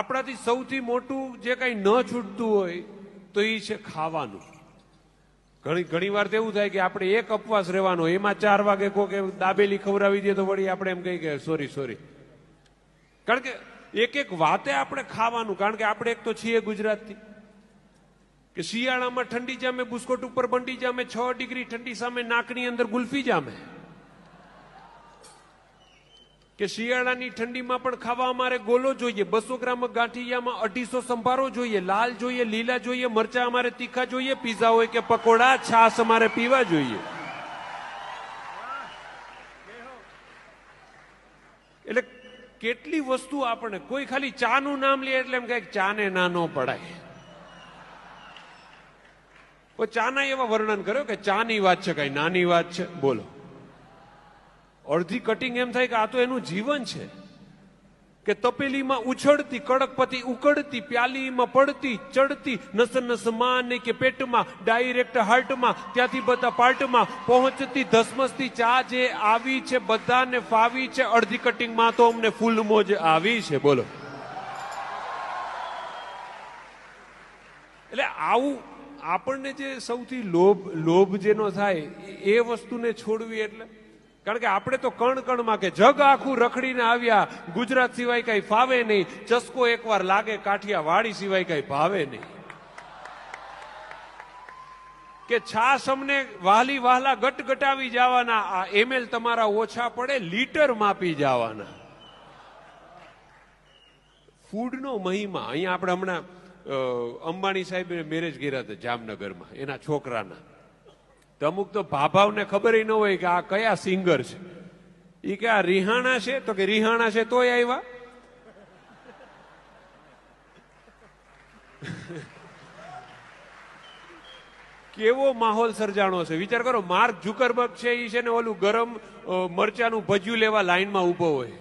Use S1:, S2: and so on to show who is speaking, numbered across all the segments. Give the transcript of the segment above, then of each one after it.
S1: આપણાથી સૌથી મોટું જે કંઈ ન છૂટતું હોય તો એ છે ખાવાનું. ઘણી ઘણી વાર તો એવું થાય કે આપણે એક અપવાસ રહેવાનો એમાં ચાર વાગે કોકે દાબેલી ખવડાવી દઈએ તો વળી આપણે એમ કહી કે સોરી સોરી કારણ કે એક એક વાતે આપણે ખાવાનું, કારણ કે આપણે એક તો છીએ ગુજરાતથી. કે શિયાળામાં ઠંડી જામે, બુસ્કોટ ઉપર બંડી જામે, છ ડિગ્રી ઠંડી સામે, નાકની અંદર ગુલ્ફી જામે. કે શિયાળાની ઠંડીમાં પણ ખાવા અમારે ગોલો જોઈએ, બસો ગ્રામ ગાંઠિયામાં અઢીસો સંભારો જોઈએ, લાલ જોઈએ, લીલા જોઈએ, મરચા અમારે તીખા જોઈએ, પીઝા હોય કે પકોડા છાસ અમારે પીવા જોઈએ. એટલે કેટલી વસ્તુ આપણે, કોઈ ખાલી ચા નું નામ લે એટલે એમ કહે ચા ચાને ના નો પડાય. ચા ચાના એવા વર્ણન કર્યો કે ચાની વાત છે, કઈ નાની વાત છે? બોલો. અડધી કટિંગ એમ થાય કે આ તો એનું જીવન છે. કે તપેલીમાં ઉછળતી, કડકપતિ ઉકળતી, પ્યાલીમાં પડતી, ચડતી નસ નસમાં માને કે પેટમાં ડાયરેક્ટ હાર્ટમાં ત્યાંથી બધા પાર્ટમાં પહોંચતી, ધસમસતી ચા જે આવી છે, બધાને ફાવી છે, અડધી કટિંગમાં તો અમને ફૂલ મોજ આવી છે. બોલો. એટલે આવું આપણને જે સૌથી લોભ લોભ જેનો થાય, એ વસ્તુને છોડવી એટલે કારણ કે આપણે તો કણ કણમાં કે જગ આખું રખડીને આવ્યા, ગુજરાત સિવાય કઈ ફાવે નહીં, ચસ્કો એકવાર લાગે, કાઠિયા વાડી સિવાય કઈ ભાવે નહીં. કે છાસ અમને વાહલા ગટ ગટાવી જવાના, આ એમએલ તમારા ઓછા પડે, લીટર માપી જવાના. ફૂડનો મહિમા, અહીંયા આપણે હમણાં અંબાણી સાહેબે મેરેજ કર્યા હતા જામનગરમાં, એના છોકરાના. તો અમુક તો ભાભાવને ખબર ન હોય કે આ કયા સિંગર છે. એ કે આ રિહાણા છે? તો કે રિહાણા છે તોય આવ્યા કેવો માહોલ સર્જાણો છે. વિચાર કરો, માર્ક ઝુકરબર્ગ છે એ છે ને ઓલું ગરમ મરચાનું ભજ્યું લેવા લાઈનમાં ઊભો હોય.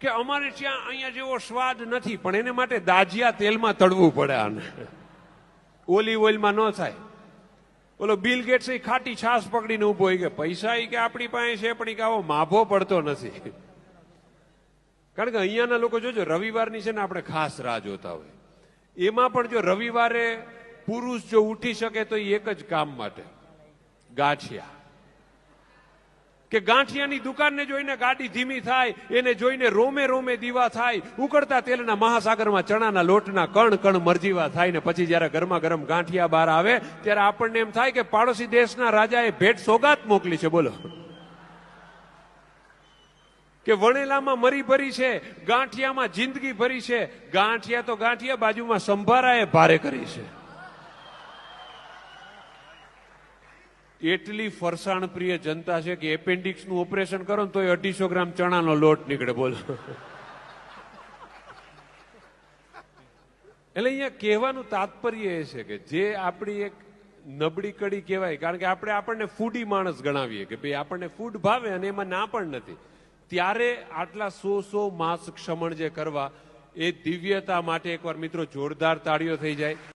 S1: કે અમારે ત્યાં અહીંયા જેવો સ્વાદ નથી, પણ એને માટે દાજિયા તેલમાં તળવું પડે આને. ઓલિવ ઓઇલમાં ન થાય. ઓલો બિલ ગેટ્સ એ ખાટી છાસ પકડીને ઊભો હોય કે પૈસા એ કે આપણી પાસે છે, પણ એ કે આવો માભો પડતો નથી. કારણ કે અહીંયાના લોકો જોજો, રવિવારની છે ને આપણે ખાસ રાહ જોતા હોય. એમાં પણ જો રવિવારે પુરુષ જો ઉઠી શકે તો એ એક જ કામ માટે. ગાંઠિયા. કે ગાંઠિયાની દુકાનને જોઈને ગાડી ધીમી થાય, એને જોઈને રોમે રોમે દીવા થાય, ઉકળતા તેલના મહાસાગરમાં ચણાના લોટના કણ કણ મરજીવા થાય ને પછી જ્યારે ગરમા ગરમ ગાંઠિયા બહાર આવે, ત્યારે આપણને એમ થાય કે પાડોશી દેશના રાજાએ ભેટ સોગાત મોકલી છે, બોલો. કે વણેલામાં મરી ભરી છે, ગાંઠિયામાં જિંદગી ભરી છે, ગાંઠિયા તો ગાંઠિયા બાજુમાં સંભારાએ ભારે કરી છે. એટલી ફરસાણ પ્રિય જનતા છે કે એપેન્ડિક્સનું ઓપરેશન કરો ને તો અઢીસો ગ્રામ ચણાનો લોટ નીકળે, બોલો. એટલે અહીંયા કહેવાનું તાત્પર્ય એ છે કે જે આપણી એક નબળી કડી કહેવાય, કારણ કે આપણે આપણને ફૂડી માણસ ગણાવીએ કે ભાઈ આપણને ફૂડ ભાવે અને એમાં ના પણ નથી. ત્યારે આટલા સો સો માસ ક્ષમણ જે કરવા, એ દિવ્યતા માટે એકવાર મિત્રો જોરદાર તાળીઓ થઈ જાય.